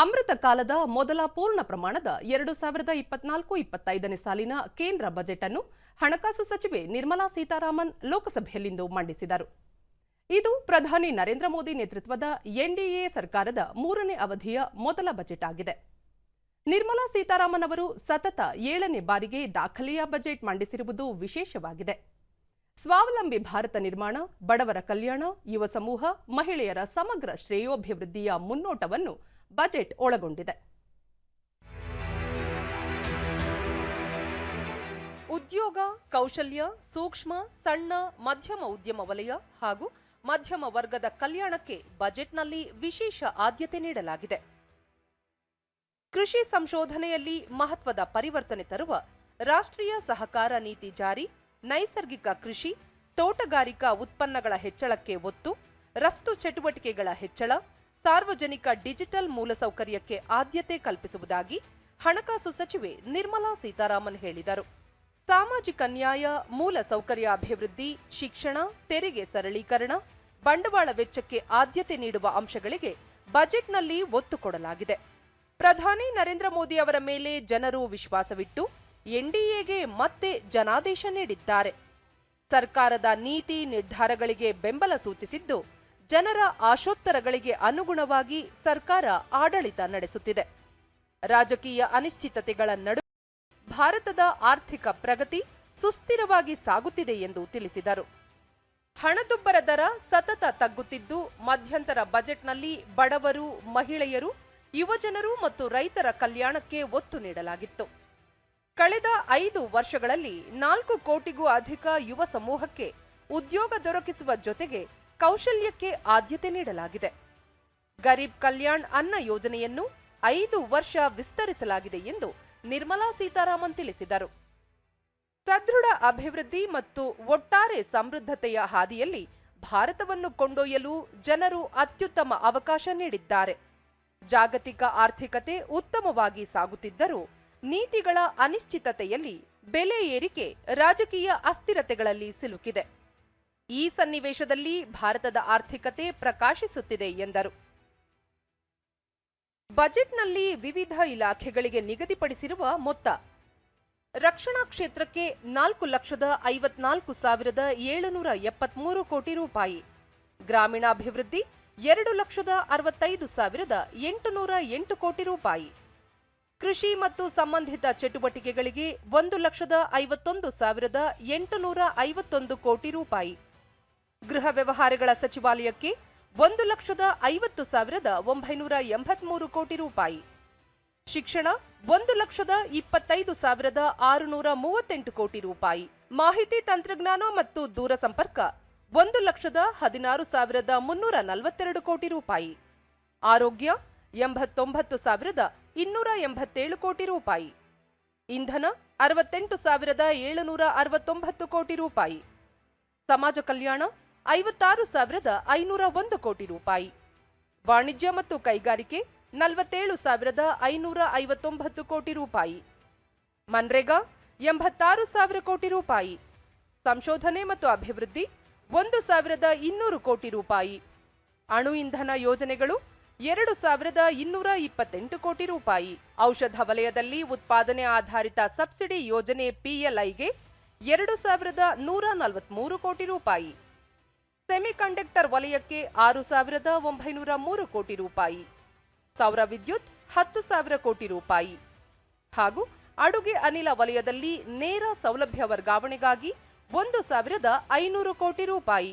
ಅಮೃತ ಕಾಲದ ಮೊದಲ ಪೂರ್ಣ ಪ್ರಮಾಣದ ಎರಡು ಸಾವಿರದ ಇಪ್ಪತ್ನಾಲ್ಕು ಇಪ್ಪತ್ತೈದನೇ ಸಾಲಿನ ಕೇಂದ್ರ ಬಜೆಟ್ ಅನ್ನು ಹಣಕಾಸು ಸಚಿವೆ ನಿರ್ಮಲಾ ಸೀತಾರಾಮನ್ ಲೋಕಸಭೆಯಲ್ಲಿಂದು ಮಂಡಿಸಿದರು. ಇದು ಪ್ರಧಾನಿ ನರೇಂದ್ರ ಮೋದಿ ನೇತೃತ್ವದ ಎನ್ಡಿಎ ಸರ್ಕಾರದ ಮೂರನೇ ಅವಧಿಯ ಮೊದಲ ಬಜೆಟ್ ಆಗಿದೆ. ನಿರ್ಮಲಾ ಸೀತಾರಾಮನ್ ಅವರು ಸತತ ಏಳನೇ ಬಾರಿಗೆ ದಾಖಲೆಯ ಬಜೆಟ್ ಮಂಡಿಸಿರುವುದು ವಿಶೇಷವಾಗಿದೆ. ಸ್ವಾವಲಂಬಿ ಭಾರತ ನಿರ್ಮಾಣ, ಬಡವರ ಕಲ್ಯಾಣ, ಯುವ ಸಮೂಹ, ಮಹಿಳೆಯರ ಸಮಗ್ರ ಶ್ರೇಯೋಭಿವೃದ್ಧಿಯ ಮುನ್ನೋಟವನ್ನು ಬಜೆಟ್ ಒಳಗೊಂಡಿದೆ. ಉದ್ಯೋಗ, ಕೌಶಲ್ಯ, ಸೂಕ್ಷ್ಮ, ಸಣ್ಣ, ಮಧ್ಯಮ ಉದ್ಯಮ ವಲಯ ಹಾಗೂ ಮಧ್ಯಮ ವರ್ಗದ ಕಲ್ಯಾಣಕ್ಕೆ ಬಜೆಟ್ನಲ್ಲಿ ವಿಶೇಷ ಆದ್ಯತೆ ನೀಡಲಾಗಿದೆ. ಕೃಷಿ ಸಂಶೋಧನೆಯಲ್ಲಿ ಮಹತ್ವದ ಪರಿವರ್ತನೆ ತರುವ ರಾಷ್ಟ್ರೀಯ ಸಹಕಾರ ನೀತಿ ಜಾರಿ, ನೈಸರ್ಗಿಕ ಕೃಷಿ, ತೋಟಗಾರಿಕಾ ಉತ್ಪನ್ನಗಳ ಹೆಚ್ಚಳಕ್ಕೆ ಒತ್ತು, ರಫ್ತು ಚಟುವಟಿಕೆಗಳ ಹೆಚ್ಚಳ ಸಾರ್ವಜನಿಕ ಡಿಜಿಟಲ್ ಮೂಲಸೌಕರ್ಯಕ್ಕೆ ಆದ್ಯತೆ ಕಲ್ಪಿಸುವುದಾಗಿ ಹಣಕಾಸು ಸಚಿವೆ ನಿರ್ಮಲಾ ಸೀತಾರಾಮನ್ ಹೇಳಿದರು. ಸಾಮಾಜಿಕ ನ್ಯಾಯ, ಮೂಲ ಸೌಕರ್ಯ ಅಭಿವೃದ್ಧಿ, ಶಿಕ್ಷಣ, ತೆರಿಗೆ ಸರಳೀಕರಣ, ಬಂಡವಾಳ ವೆಚ್ಚಕ್ಕೆ ಆದ್ಯತೆ ನೀಡುವ ಅಂಶಗಳಿಗೆ ಬಜೆಟ್ನಲ್ಲಿ ಒತ್ತು ಕೊಡಲಾಗಿದೆ. ಪ್ರಧಾನಿ ನರೇಂದ್ರ ಮೋದಿ ಅವರ ಮೇಲೆ ಜನರು ವಿಶ್ವಾಸವಿಟ್ಟು ಎನ್ಡಿಎಗೆ ಮತ್ತೆ ಜನಾದೇಶ ನೀಡಿದ್ದಾರೆ. ಸರ್ಕಾರದ ನೀತಿ ನಿರ್ಧಾರಗಳಿಗೆ ಬೆಂಬಲ ಸೂಚಿಸಿದ್ದು ಜನರ ಆಶೋತ್ತರಗಳಿಗೆ ಅನುಗುಣವಾಗಿ ಸರ್ಕಾರ ಆಡಳಿತ ನಡೆಸುತ್ತಿದೆ. ರಾಜಕೀಯ ಅನಿಶ್ಚಿತತೆಗಳ ನಡುವೆ ಭಾರತದ ಆರ್ಥಿಕ ಪ್ರಗತಿ ಸುಸ್ಥಿರವಾಗಿ ಸಾಗುತ್ತಿದೆ ಎಂದು ತಿಳಿಸಿದರು. ಹಣದುಬ್ಬರ ದರ ಸತತ ತಗ್ಗುತ್ತಿದ್ದು, ಮಧ್ಯಂತರ ಬಜೆಟ್ನಲ್ಲಿ ಬಡವರು, ಮಹಿಳೆಯರು, ಯುವಜನರು ಮತ್ತು ರೈತರ ಕಲ್ಯಾಣಕ್ಕೆ ಒತ್ತು ನೀಡಲಾಗಿತ್ತು. ಕಳೆದ ಐದು ವರ್ಷಗಳಲ್ಲಿ ನಾಲ್ಕು ಕೋಟಿಗೂ ಅಧಿಕ ಯುವ ಸಮೂಹಕ್ಕೆ ಉದ್ಯೋಗ ದೊರಕಿಸುವ ಜೊತೆಗೆ ಕೌಶಲ್ಯಕ್ಕೆ ಆದ್ಯತೆ ನೀಡಲಾಗಿದೆ. ಗರೀಬ್ ಕಲ್ಯಾಣ್ ಅನ್ನ ಯೋಜನೆಯನ್ನು ಐದು ವರ್ಷ ವಿಸ್ತರಿಸಲಾಗಿದೆ ಎಂದು ನಿರ್ಮಲಾ ಸೀತಾರಾಮನ್ ತಿಳಿಸಿದರು. ಸದೃಢ ಅಭಿವೃದ್ಧಿ ಮತ್ತು ಒಟ್ಟಾರೆ ಸಮೃದ್ಧತೆಯ ಹಾದಿಯಲ್ಲಿ ಭಾರತವನ್ನು ಕೊಂಡೊಯ್ಯಲು ಜನರು ಅತ್ಯುತ್ತಮ ಅವಕಾಶ ನೀಡಿದ್ದಾರೆ. ಜಾಗತಿಕ ಆರ್ಥಿಕತೆ ಉತ್ತಮವಾಗಿ ಸಾಗುತ್ತಿದ್ದರೂ ನೀತಿಗಳ ಅನಿಶ್ಚಿತತೆಯಲ್ಲಿ ಬೆಲೆ ಏರಿಕೆ ರಾಜಕೀಯ ಅಸ್ಥಿರತೆಗಳಲ್ಲಿ ಸಿಲುಕಿದೆ. ಈ ಸನ್ನಿವೇಶದಲ್ಲಿ ಭಾರತದ ಆರ್ಥಿಕತೆ ಪ್ರಕಾಶಿಸುತ್ತಿದೆ ಎಂದರು. ಬಜೆಟ್ನಲ್ಲಿ ವಿವಿಧ ಇಲಾಖೆಗಳಿಗೆ ನಿಗದಿಪಡಿಸಿರುವ ಮೊತ್ತ ರಕ್ಷಣಾ ಕ್ಷೇತ್ರಕ್ಕೆ ನಾಲ್ಕು ಲಕ್ಷದ ಐವತ್ನಾಲ್ಕು ಸಾವಿರದ ಏಳುನೂರ ಎಪ್ಪತ್ಮೂರು ಕೋಟಿ ರೂಪಾಯಿ, ಗ್ರಾಮೀಣಾಭಿವೃದ್ಧಿ ಎರಡು ಲಕ್ಷದ ಅರವತ್ತೈದು ಸಾವಿರದ ಎಂಟುನೂರ ಎಂಟು ಕೋಟಿ ರೂಪಾಯಿ, ಕೃಷಿ ಮತ್ತು ಸಂಬಂಧಿತ ಚಟುವಟಿಕೆಗಳಿಗೆ ಒಂದು ಲಕ್ಷದ ಐವತ್ತೊಂದು ಸಾವಿರದ ಎಂಟುನೂರ ಐವತ್ತೊಂದು ಕೋಟಿ ರೂಪಾಯಿ ಗೃಹ ವ್ಯವಹಾರಗಳ ಸಚಿವಾಲಯಕ್ಕೆ ಒಂದು ಲಕ್ಷದ ಐವತ್ತು ಸಾವಿರದ ಒಂಬೈನೂರ ಎಂಬತ್ಮೂರು ಕೋಟಿ ರೂಪಾಯಿ. ಶಿಕ್ಷಣ ಒಂದು ಲಕ್ಷದ ಇಪ್ಪತ್ತೈದು ಸಾವಿರದ ಆರುನೂರ ಮೂವತ್ತೆಂಟು ಕೋಟಿ ರೂಪಾಯಿ. ಮಾಹಿತಿ ತಂತ್ರಜ್ಞಾನ ಮತ್ತು ದೂರಸಂಪರ್ಕ ಒಂದು ಲಕ್ಷದ ಹದಿನಾರು ಸಾವಿರದ ಮುನ್ನೂರ ನಲವತ್ತೆರಡು ಕೋಟಿ ರೂಪಾಯಿ. ಆರೋಗ್ಯ ಎಂಬತ್ತೊಂಬತ್ತು ಸಾವಿರದ ಇನ್ನೂರ ಎಂಬತ್ತೇಳು ಕೋಟಿ ರೂಪಾಯಿ. ಇಂಧನ ಅರವತ್ತೆಂಟು ಸಾವಿರದ ಏಳುನೂರ ಅರವತ್ತೊಂಬತ್ತು ಕೋಟಿ ರೂಪಾಯಿ. ಸಮಾಜ ಕಲ್ಯಾಣ ಐವತ್ತಾರು ಸಾವಿರದ ಐನೂರ ಒಂದು ಕೋಟಿ ರೂಪಾಯಿ. ವಾಣಿಜ್ಯ ಮತ್ತು ಕೈಗಾರಿಕೆ ನಲವತ್ತೇಳು ಸಾವಿರದ ಐನೂರ ಐವತ್ತೊಂಬತ್ತು ಕೋಟಿ ರೂಪಾಯಿ. ಮನ್ರೇಗಾ ಎಂಬತ್ತಾರು ಸಾವಿರ ಕೋಟಿ ರೂಪಾಯಿ. ಸಂಶೋಧನೆ ಮತ್ತು ಅಭಿವೃದ್ಧಿ ಒಂದು ಸಾವಿರದ ಇನ್ನೂರು ಕೋಟಿ ರೂಪಾಯಿ. ಅಣು ಇಂಧನ ಯೋಜನೆಗಳು ಎರಡು ಸಾವಿರದ ಇನ್ನೂರ ಇಪ್ಪತ್ತೆಂಟು ಕೋಟಿ ರೂಪಾಯಿ. ಔಷಧ ವಲಯದಲ್ಲಿ ಉತ್ಪಾದನೆ ಆಧಾರಿತ ಸಬ್ಸಿಡಿ ಯೋಜನೆ ಪಿಎಲ್ಐಗೆ ಎರಡು ಸಾವಿರದ ನೂರ ನಲವತ್ಮೂರು ಕೋಟಿ ರೂಪಾಯಿ. ಸೆಮಿಕಂಡಕ್ಟರ್ ವಲಯಕ್ಕೆ ಆರು ಸಾವಿರದ ಒಂಬೈನೂರ ಮೂರು ಕೋಟಿ ರೂಪಾಯಿ, ಸೌರ ವಿದ್ಯುತ್ ಹತ್ತು ಸಾವಿರ ಕೋಟಿ ರೂಪಾಯಿ ಹಾಗೂ ಅಡುಗೆ ಅನಿಲ ವಲಯದಲ್ಲಿ ನೇರ ಸೌಲಭ್ಯ ವರ್ಗಾವಣೆಗಾಗಿ ಒಂದು ಸಾವಿರದ ಐನೂರು ಕೋಟಿ ರೂಪಾಯಿ.